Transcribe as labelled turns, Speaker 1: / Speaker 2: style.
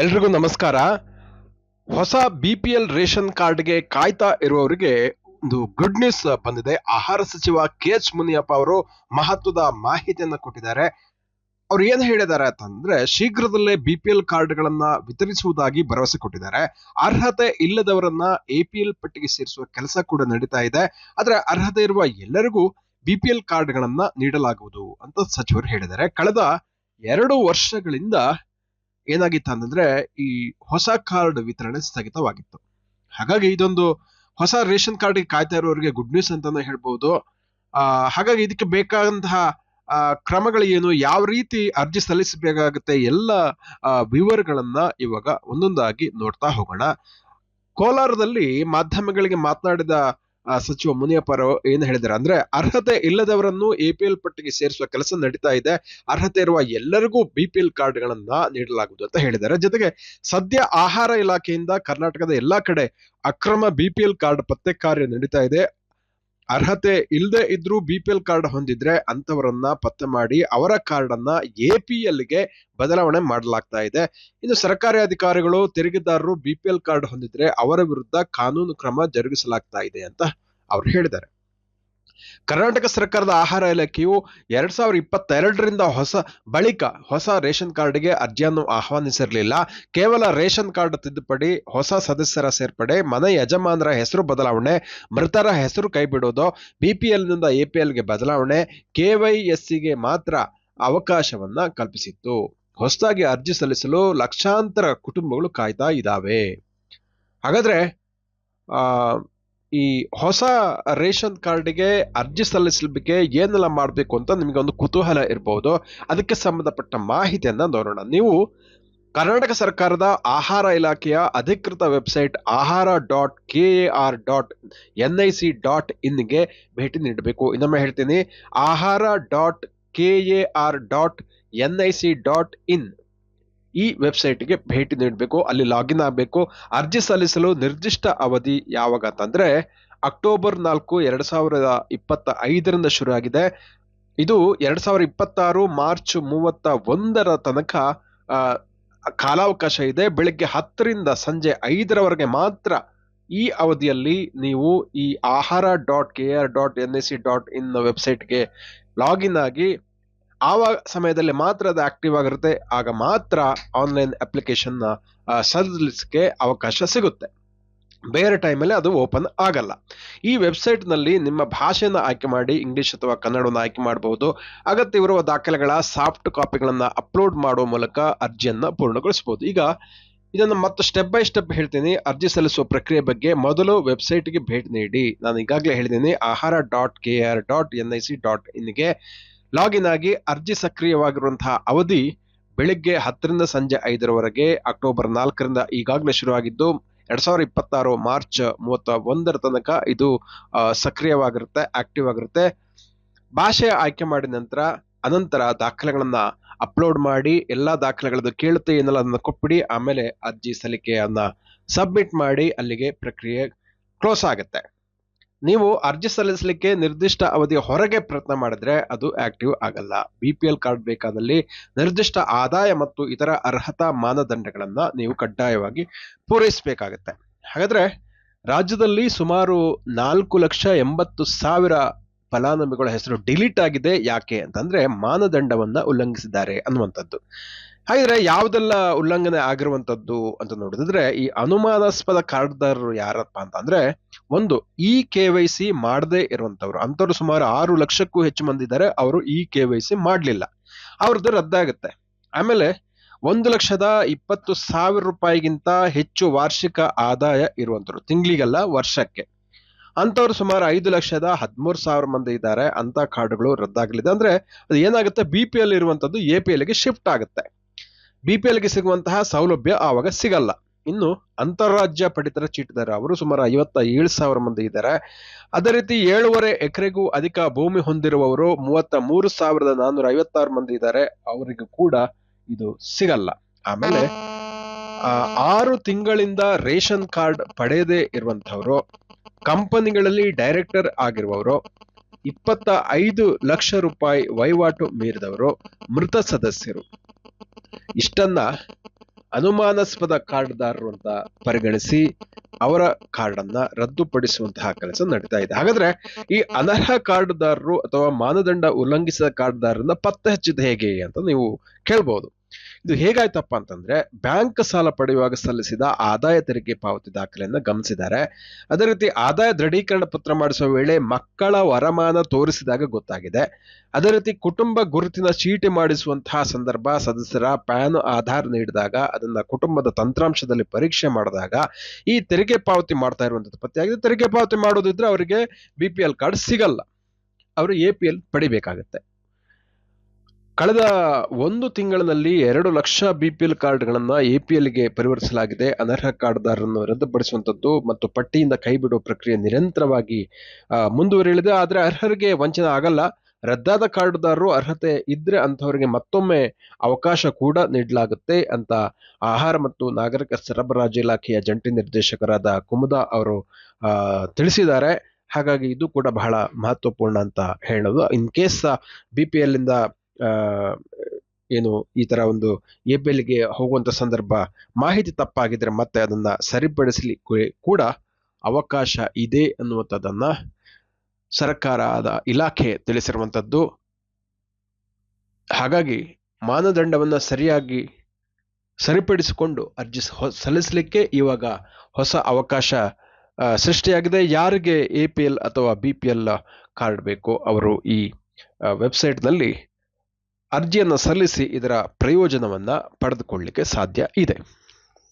Speaker 1: ಎಲ್ರಿಗೂ ನಮಸ್ಕಾರ. ಹೊಸ ಬಿ ಪಿ ಎಲ್ ರೇಷನ್ ಕಾರ್ಡ್ಗೆ ಕಾಯ್ತಾ ಇರುವವರಿಗೆ ಒಂದು ಗುಡ್ ನ್ಯೂಸ್ ಬಂದಿದೆ. ಆಹಾರ ಸಚಿವ ಕೆ ಎಚ್ ಮುನಿಯಪ್ಪ ಅವರು ಮಹತ್ವದ ಮಾಹಿತಿಯನ್ನು ಕೊಟ್ಟಿದ್ದಾರೆ. ಅವ್ರು ಏನ್ ಹೇಳಿದ್ದಾರೆ ಅಂತಂದ್ರೆ ಶೀಘ್ರದಲ್ಲೇ ಬಿ ಪಿ ಎಲ್ ಕಾರ್ಡ್ಗಳನ್ನ ವಿತರಿಸುವುದಾಗಿ ಭರವಸೆ ಕೊಟ್ಟಿದ್ದಾರೆ. ಅರ್ಹತೆ ಇಲ್ಲದವರನ್ನ ಎ ಪಿ ಎಲ್ ಪಟ್ಟಿಗೆ ಸೇರಿಸುವ ಕೆಲಸ ಕೂಡ ನಡೀತಾ ಇದೆ. ಆದ್ರೆ ಅರ್ಹತೆ ಇರುವ ಎಲ್ಲರಿಗೂ ಬಿ ಪಿ ಎಲ್ ಕಾರ್ಡ್ಗಳನ್ನ ನೀಡಲಾಗುವುದು ಅಂತ ಸಚಿವರು ಹೇಳಿದ್ದಾರೆ. ಕಳೆದ ಎರಡು ವರ್ಷಗಳಿಂದ ಏನಾಗಿತ್ತು ಅಂತಂದ್ರೆ ಈ ಹೊಸ ಕಾರ್ಡ್ ವಿತರಣೆ ಸ್ಥಗಿತವಾಗಿತ್ತು. ಹಾಗಾಗಿ ಇದೊಂದು ಹೊಸ ರೇಷನ್ ಕಾರ್ಡ್ ಕಾಯ್ತಾ ಇರೋರಿಗೆ ಗುಡ್ ನ್ಯೂಸ್ ಅಂತಾನೆ ಹೇಳ್ಬಹುದು ಹಾಗಾಗಿ ಇದಕ್ಕೆ ಬೇಕಾದಂತಹ ಕ್ರಮಗಳು ಏನು, ಯಾವ ರೀತಿ ಅರ್ಜಿ ಸಲ್ಲಿಸಬೇಕಾಗುತ್ತೆ, ಎಲ್ಲ ವಿವರಗಳನ್ನ ಇವಾಗ ಒಂದೊಂದಾಗಿ ನೋಡ್ತಾ ಹೋಗೋಣ. ಕೋಲಾರದಲ್ಲಿ ಮಾಧ್ಯಮಗಳಿಗೆ ಮಾತನಾಡಿದ ಸಚಿವ ಅವರು ಏನು ಹೇಳಿದ್ದಾರೆ ಅಂದ್ರೆ, ಅರ್ಹತೆ ಇಲ್ಲದವರನ್ನು ಎಪಿಎಲ್ ಪಟ್ಟಿಗೆ ಸೇರಿಸುವ ಕೆಲಸ ನಡೀತಾ ಇದೆ. ಅರ್ಹತೆ ಇರುವ ಎಲ್ಲರಿಗೂ ಬಿಪಿಎಲ್ ಕಾರ್ಡ್ಗಳನ್ನ ನೀಡಲಾಗುವುದು ಅಂತ ಹೇಳಿದ್ದಾರೆ. ಜೊತೆಗೆ ಸದ್ಯ ಆಹಾರ ಇಲಾಖೆಯಿಂದ ಕರ್ನಾಟಕದ ಎಲ್ಲಾ ಕಡೆ ಅಕ್ರಮ ಬಿಪಿಎಲ್ ಕಾರ್ಡ್ ಪತ್ತೆ ಕಾರ್ಯ ನಡೀತಾ ಇದೆ. ಅರ್ಹತೆ ಇಲ್ಲದೆ ಇದ್ರೂ ಬಿಪಿಎಲ್ ಕಾರ್ಡ್ ಹೊಂದಿದ್ರೆ ಅಂತವರನ್ನ ಪತ್ತೆ ಮಾಡಿ ಅವರ ಕಾರ್ಡ್ ಅನ್ನ ಎಪಿಎಲ್ಗೆ ಬದಲಾವಣೆ ಮಾಡಲಾಗ್ತಾ ಇದೆ. ಇನ್ನು ಸರ್ಕಾರಿ ಅಧಿಕಾರಿಗಳು ತೆರಿಗೆದಾರರು ಬಿಪಿಎಲ್ ಕಾರ್ಡ್ ಹೊಂದಿದ್ರೆ ಅವರ ವಿರುದ್ಧ ಕಾನೂನು ಕ್ರಮ ಜರುಗಿಸಲಾಗ್ತಾ ಇದೆ ಅಂತ ಅವ್ರು ಹೇಳಿದ್ದಾರೆ. ಕರ್ನಾಟಕ ಸರ್ಕಾರದ ಆಹಾರ ಇಲಾಖೆಯು ಎರಡ್ ಸಾವಿರದ ಇಪ್ಪತ್ತೆರಡರಿಂದ ಹೊಸ, ಬಳಿಕ ಹೊಸ ರೇಷನ್ ಕಾರ್ಡ್ಗೆ ಅರ್ಜಿಯನ್ನು ಆಹ್ವಾನಿಸಿರಲಿಲ್ಲ. ಕೇವಲ ರೇಷನ್ ಕಾರ್ಡ್ ತಿದ್ದುಪಡಿ, ಹೊಸ ಸದಸ್ಯರ ಸೇರ್ಪಡೆ, ಮನೆ ಯಜಮಾನರ ಹೆಸರು ಬದಲಾವಣೆ, ಮೃತರ ಹೆಸರು ಕೈಬಿಡೋದು ಬಿಪಿಎಲ್ನಿಂದ ಎಪಿಎಲ್ಗೆ ಬದಲಾವಣೆ, ಕೆವೈಎಸ್ಸಿಗೆ ಮಾತ್ರ ಅವಕಾಶವನ್ನ ಕಲ್ಪಿಸಿತ್ತು. ಹೊಸದಾಗಿ ಅರ್ಜಿ ಸಲ್ಲಿಸಲು ಲಕ್ಷಾಂತರ ಕುಟುಂಬಗಳು ಕಾಯ್ತಾ ಇದ್ದಾವೆ. ಹಾಗಾದ್ರೆ ಈ ಹೊಸ ರೇಷನ್ ಕಾರ್ಡ್ಗೆ ಅರ್ಜಿ ಸಲ್ಲಿಸಲಿಕ್ಕೆ ಏನೆಲ್ಲ ಮಾಡಬೇಕು ಅಂತ ನಿಮಗೆ ಒಂದು ಕುತೂಹಲ ಇರಬಹುದು ಅದಕ್ಕೆ ಸಂಬಂಧಪಟ್ಟ ಮಾಹಿತಿಯನ್ನು ನೋಡೋಣ. ನೀವು ಕರ್ನಾಟಕ ಸರ್ಕಾರದ ಆಹಾರ ಇಲಾಖೆಯ ಅಧಿಕೃತ website Ahara dot K A R dot N I C dot ಇನ್ಗೆ ಭೇಟಿ ನೀಡಬೇಕು. ಇನ್ನೊಮ್ಮೆ ಹೇಳ್ತೀನಿ, Ahara dot K A R dot N I C dot in ಈ ವೆಬ್ಸೈಟ್ಗೆ ಭೇಟಿ ನೀಡಬೇಕು, ಅಲ್ಲಿ ಲಾಗಿನ್ ಆಗಬೇಕು. ಅರ್ಜಿ ಸಲ್ಲಿಸಲು ನಿರ್ದಿಷ್ಟ ಅವಧಿ ಯಾವಾಗ ಅಂತಂದ್ರೆ ಅಕ್ಟೋಬರ್ ನಾಲ್ಕು ಎರಡ್ ಸಾವಿರದ ಇಪ್ಪತ್ತ ಐದರಿಂದ ಶುರು ಆಗಿದೆ ಇದು ಎರಡ್ ಸಾವಿರದ ಇಪ್ಪತ್ತಾರು ಮಾರ್ಚ್ ಮೂವತ್ತ ಒಂದರ ತನಕ ಕಾಲಾವಕಾಶ ಇದೆ. ಬೆಳಿಗ್ಗೆ ಹತ್ತರಿಂದ ಸಂಜೆ ಐದರವರೆಗೆ ಮಾತ್ರ ಈ ಅವಧಿಯಲ್ಲಿ ನೀವು ಈ Ahara dot K R dot N S C dot in ವೆಬ್ಸೈಟ್ಗೆ ಲಾಗಿನ್ ಆಗಿ ಆವಾಗ ಸಮಯದಲ್ಲಿ ಮಾತ್ರ ಅದು ಆಕ್ಟಿವ್ ಆಗಿರುತ್ತೆ. ಆಗ ಮಾತ್ರ ಆನ್ಲೈನ್ ಅಪ್ಲಿಕೇಶನ್ ಸಲ್ಲಿಸಕ್ಕೆ ಅವಕಾಶ ಸಿಗುತ್ತೆ. ಬೇರೆ ಟೈಮಲ್ಲಿ ಅದು ಓಪನ್ ಆಗಲ್ಲ. ಈ ವೆಬ್ಸೈಟ್ನಲ್ಲಿ ನಿಮ್ಮ ಭಾಷೆಯನ್ನು ಆಯ್ಕೆ ಮಾಡಿ ಇಂಗ್ಲಿಷ್ ಅಥವಾ ಕನ್ನಡವನ್ನು ಆಯ್ಕೆ ಮಾಡಬಹುದು ಅಗತ್ಯವಿರುವ ದಾಖಲೆಗಳ ಸಾಫ್ಟ್ ಕಾಪಿಗಳನ್ನು ಅಪ್ಲೋಡ್ ಮಾಡುವ ಮೂಲಕ ಅರ್ಜಿಯನ್ನು ಪೂರ್ಣಗೊಳಿಸಬಹುದು ಈಗ ಇದನ್ನು ಮತ್ತೆ ಸ್ಟೆಪ್ ಬೈ ಸ್ಟೆಪ್ ಹೇಳ್ತೀನಿ. ಅರ್ಜಿ ಸಲ್ಲಿಸುವ ಪ್ರಕ್ರಿಯೆ ಬಗ್ಗೆ ಮೊದಲು ವೆಬ್ಸೈಟ್ಗೆ ಭೇಟಿ ನೀಡಿ. ನಾನು ಈಗಾಗಲೇ ಹೇಳಿದ್ದೀನಿ, Ahara dot K R dot N I C dot ಇನ್ಗೆ login ಆಗಿ ಅರ್ಜಿ ಸಕ್ರಿಯವಾಗಿರುವಂತಹ ಅವಧಿ ಬೆಳಿಗ್ಗೆ ಹತ್ತರಿಂದ ಸಂಜೆ ಐದರವರೆಗೆ ಅಕ್ಟೋಬರ್ ನಾಲ್ಕರಿಂದ ಈಗಾಗಲೇ ಶುರುವಾಗಿದ್ದು, ಎರಡ್ ಸಾವಿರದ ಇಪ್ಪತ್ತಾರು ಮಾರ್ಚ್ ಮೂವತ್ತ ಒಂದರ ತನಕ ಇದು ಸಕ್ರಿಯವಾಗಿರುತ್ತೆ, ಆಕ್ಟಿವ್ ಆಗಿರುತ್ತೆ. ಭಾಷೆ ಆಯ್ಕೆ ಮಾಡಿದ ನಂತರ ಅನಂತರ ದಾಖಲೆಗಳನ್ನ ಅಪ್ಲೋಡ್ ಮಾಡಿ, ಎಲ್ಲಾ ದಾಖಲೆಗಳದ್ದು ಕೇಳುತ್ತೆ ಏನಲ್ಲ ಅದನ್ನ ಕೊಟ್ಬಿಡಿ, ಆಮೇಲೆ ಅರ್ಜಿ ಸಲ್ಲಿಕೆಯನ್ನ ಸಬ್ಮಿಟ್ ಮಾಡಿ ಅಲ್ಲಿಗೆ ಪ್ರಕ್ರಿಯೆ ಕ್ಲೋಸ್ ಆಗುತ್ತೆ. ನೀವು ಅರ್ಜಿ ಸಲ್ಲಿಸಲಿಕ್ಕೆ ನಿರ್ದಿಷ್ಟ ಅವಧಿಯ ಹೊರಗೆ ಪ್ರಯತ್ನ ಮಾಡಿದ್ರೆ ಅದು ಆಕ್ಟಿವ್ ಆಗಲ್ಲ. ಬಿ ಪಿ ಎಲ್ ಕಾರ್ಡ್ ಬೇಕಾದಲ್ಲಿ ನಿರ್ದಿಷ್ಟ ಆದಾಯ ಮತ್ತು ಇತರ ಅರ್ಹತಾ ಮಾನದಂಡಗಳನ್ನು ನೀವು ಕಡ್ಡಾಯವಾಗಿ ಪೂರೈಸಬೇಕಾಗತ್ತೆ. ಹಾಗಾದ್ರೆ ರಾಜ್ಯದಲ್ಲಿ ಸುಮಾರು ನಾಲ್ಕು ಲಕ್ಷ ಎಂಬತ್ತು ಸಾವಿರ ಫಲಾನುಭವಿಗಳ ಹೆಸರು ಡಿಲೀಟ್ ಆಗಿದೆ ಯಾಕೆ ಅಂತಂದ್ರೆ ಮಾನದಂಡವನ್ನ ಉಲ್ಲಂಘಿಸಿದ್ದಾರೆ ಅನ್ನುವಂಥದ್ದು. ಹಾಗಿದ್ರೆ ಯಾವುದೆಲ್ಲ ಉಲ್ಲಂಘನೆ ಆಗಿರುವಂತದ್ದು ಅಂತ ನೋಡಿದ್ರೆ ಈ ಅನುಮಾನಾಸ್ಪದ ಕಾರ್ಡ್ದಾರರು ಯಾರಪ್ಪ ಅಂತಂದ್ರೆ ಒಂದು ಇ ಕೆ ವೈ ಸಿ ಮಾಡದೇ ಇರುವಂತವ್ರು. ಅಂತವ್ರು ಸುಮಾರು ಆರು ಲಕ್ಷಕ್ಕೂ ಹೆಚ್ಚು ಮಂದಿ ಇದ್ದಾರೆ ಅವರು ಇ ಕೆ ವೈ ಸಿ ಮಾಡಲಿಲ್ಲ. ಅವ್ರದ್ದು ರದ್ದಾಗುತ್ತೆ. ಆಮೇಲೆ, ಒಂದು ಲಕ್ಷದ ಇಪ್ಪತ್ತು ಸಾವಿರ ರೂಪಾಯಿಗಿಂತ ಹೆಚ್ಚು ವಾರ್ಷಿಕ ಆದಾಯ ಇರುವಂತವ್ರು, ತಿಂಗಳಿಗೆಲ್ಲ, ವರ್ಷಕ್ಕೆ. ಅಂಥವ್ರು ಸುಮಾರು ಐದು ಲಕ್ಷದ ಹದಿಮೂರು ಸಾವಿರ ಮಂದಿ ಇದ್ದಾರೆ ಅಂತ ಕಾರ್ಡ್ಗಳು ರದ್ದಾಗಲಿದೆ. ಅಂದ್ರೆ ಅದು ಏನಾಗುತ್ತೆ ಬಿ ಪಿ ಎಲ್ ಇರುವಂತದ್ದು ಎ ಪಿ ಎಲ್ಗೆ ಶಿಫ್ಟ್ ಆಗುತ್ತೆ. ಬಿ ಪಿ ಎಲ್ಗೆ ಸಿಗುವಂತಹ ಸೌಲಭ್ಯ ಆವಾಗ ಸಿಗಲ್ಲ. ಇನ್ನು ಅಂತಾರಾಜ್ಯ ಪಡಿತರ ಚೀಟಿದಾರ ಅವರು ಸುಮಾರು ಐವತ್ತ ಏಳು ಸಾವಿರ ಮಂದಿ ಇದ್ದಾರೆ. ಅದೇ ರೀತಿ ಏಳುವರೆ ಎಕರೆಗೂ ಅಧಿಕ ಭೂಮಿ ಹೊಂದಿರುವವರು ಮೂವತ್ತ ಮೂರು ಸಾವಿರದ ನಾನ್ನೂರ ಐವತ್ತಾರು ಮಂದಿ ಇದ್ದಾರೆ. ಅವರಿಗೂ ಕೂಡ ಇದು ಸಿಗಲ್ಲ. ಆಮೇಲೆ ಆರು ತಿಂಗಳಿಂದ ರೇಷನ್ ಕಾರ್ಡ್ ಪಡೆಯದೇ ಇರುವಂತವರು ಕಂಪನಿಗಳಲ್ಲಿ ಡೈರೆಕ್ಟರ್ ಆಗಿರುವವರು ಇಪ್ಪತ್ತ ಐದು ಲಕ್ಷ ರೂಪಾಯಿ ವಹಿವಾಟು ಮೀರಿದವರು, ಮೃತ ಸದಸ್ಯರು. ಇಷ್ಟನ್ನ ಅನುಮಾನಾಸ್ಪದ ಕಾರ್ಡ್ದಾರರು ಅಂತ ಪರಿಗಣಿಸಿ ಅವರ ಕಾರ್ಡ್ ಅನ್ನ ರದ್ದುಪಡಿಸುವಂತಹ ಕೆಲಸ ನಡೀತಾ ಇದೆ. ಹಾಗಾದ್ರೆ ಈ ಅನರ್ಹ ಕಾರ್ಡ್ದಾರರು ಅಥವಾ ಮಾನದಂಡ ಉಲ್ಲಂಘಿಸಿದ ಕಾರ್ಡ್ದಾರರನ್ನ ಪತ್ತೆ ಹಚ್ಚಿದ ಹೇಗೆ ಅಂತ ನೀವು ಕೇಳ್ಬಹುದು ಇದು ಹೇಗಾಯ್ತಪ್ಪ ಅಂತಂದ್ರೆ ಬ್ಯಾಂಕ್ ಸಾಲ ಪಡೆಯುವಾಗ ಸಲ್ಲಿಸಿದ ಆದಾಯ ತೆರಿಗೆ ಪಾವತಿ ದಾಖಲೆಯನ್ನು ಗಮನಿಸಿದ್ದಾರೆ. ಅದೇ ರೀತಿ ಆದಾಯ ದೃಢೀಕರಣ ಪತ್ರ ಮಾಡಿಸುವ ವೇಳೆ ಮಕ್ಕಳ ವರಮಾನ ತೋರಿಸಿದಾಗ ಗೊತ್ತಾಗಿದೆ. ಅದೇ ರೀತಿ ಕುಟುಂಬ ಗುರುತಿನ ಚೀಟಿ ಮಾಡಿಸುವಂತಹ ಸಂದರ್ಭ ಸದಸ್ಯರ ಪ್ಯಾನ್, ಆಧಾರ್ ನೀಡಿದಾಗ ಅದನ್ನ ಕುಟುಂಬದ ತಂತ್ರಾಂಶದಲ್ಲಿ ಪರೀಕ್ಷೆ ಮಾಡಿದಾಗ ಈ ತೆರಿಗೆ ಪಾವತಿ ಮಾಡ್ತಾ ಇರುವಂತದ್ದು ಪತ್ತೆಯಾಗಿದೆ. ತೆರಿಗೆ ಪಾವತಿ ಮಾಡೋದಿದ್ರೆ ಅವರಿಗೆ ಬಿ ಪಿ ಎಲ್ ಕಾರ್ಡ್ ಸಿಗಲ್ಲ. ಅವರು ಎ ಪಿ ಎಲ್ ಪಡಿಬೇಕಾಗತ್ತೆ. ಕಳೆದ ಒಂದು ತಿಂಗಳಿನಲ್ಲಿ ಎರಡು ಲಕ್ಷ ಬಿ ಪಿ ಎಲ್ ಕಾರ್ಡ್ಗಳನ್ನು ಎ ಪಿ ಎಲ್ಗೆ ಪರಿವರ್ತಿಸಲಾಗಿದೆ ಅನರ್ಹ ಕಾರ್ಡ್ದಾರರನ್ನು ರದ್ದುಪಡಿಸುವಂತದ್ದು ಮತ್ತು ಪಟ್ಟಿಯಿಂದ ಕೈ ಬಿಡುವ ಪ್ರಕ್ರಿಯೆ ನಿರಂತರವಾಗಿ ಮುಂದುವರಿಯಲಿದೆ. ಆದರೆ ಅರ್ಹರಿಗೆ ವಂಚನೆ ಆಗಲ್ಲ. ರದ್ದಾದ ಕಾರ್ಡ್ದಾರರು ಅರ್ಹತೆ ಇದ್ರೆ ಅಂಥವರಿಗೆ ಮತ್ತೊಮ್ಮೆ ಅವಕಾಶ ಕೂಡ ನೀಡಲಾಗುತ್ತೆ ಅಂತ ಆಹಾರ ಮತ್ತು ನಾಗರಿಕ ಸರಬರಾಜು ಇಲಾಖೆಯ ಜಂಟಿ ನಿರ್ದೇಶಕರಾದ ಕುಮುದಾ ಅವರು ತಿಳಿಸಿದ್ದಾರೆ. ಹಾಗಾಗಿ ಇದು ಕೂಡ ಬಹಳ ಮಹತ್ವಪೂರ್ಣ ಅಂತ ಹೇಳೋದು. In case B P L ಇಂದ ಏನು ಈ ತರ ಒಂದು ಎ ಪಿ ಎಲ್ಗೆ ಹೋಗುವಂತ ಸಂದರ್ಭ, ಮಾಹಿತಿ ತಪ್ಪಾಗಿದ್ರೆ ಮತ್ತೆ ಅದನ್ನ ಸರಿಪಡಿಸಲಿಕ್ಕೆ ಕೂಡ ಅವಕಾಶ ಇದೆ ಅನ್ನುವಂಥದ್ದನ್ನ ಸರ್ಕಾರದ ಇಲಾಖೆ ತಿಳಿಸಿರುವಂಥದ್ದು. ಹಾಗಾಗಿ ಮಾನದಂಡವನ್ನ ಸರಿಯಾಗಿ ಸರಿಪಡಿಸಿಕೊಂಡು ಅರ್ಜಿ ಸಲ್ಲಿಸಲಿಕ್ಕೆ ಇವಾಗ ಹೊಸ ಅವಕಾಶ ಸೃಷ್ಟಿಯಾಗಿದೆ. ಯಾರಿಗೆ ಎ ಪಿ ಎಲ್ ಅಥವಾ ಬಿ ಪಿ ಎಲ್ ಕಾರ್ಡ್ ಬೇಕೋ ಅವರು ಈ ವೆಬ್ಸೈಟ್ನಲ್ಲಿ ಅರ್ಜಿಯನ್ನು ಸಲ್ಲಿಸಿ ಇದರ ಪ್ರಯೋಜನವನ್ನು ಪಡೆದುಕೊಳ್ಳಿಕ್ಕೆ ಸಾಧ್ಯ ಇದೆ.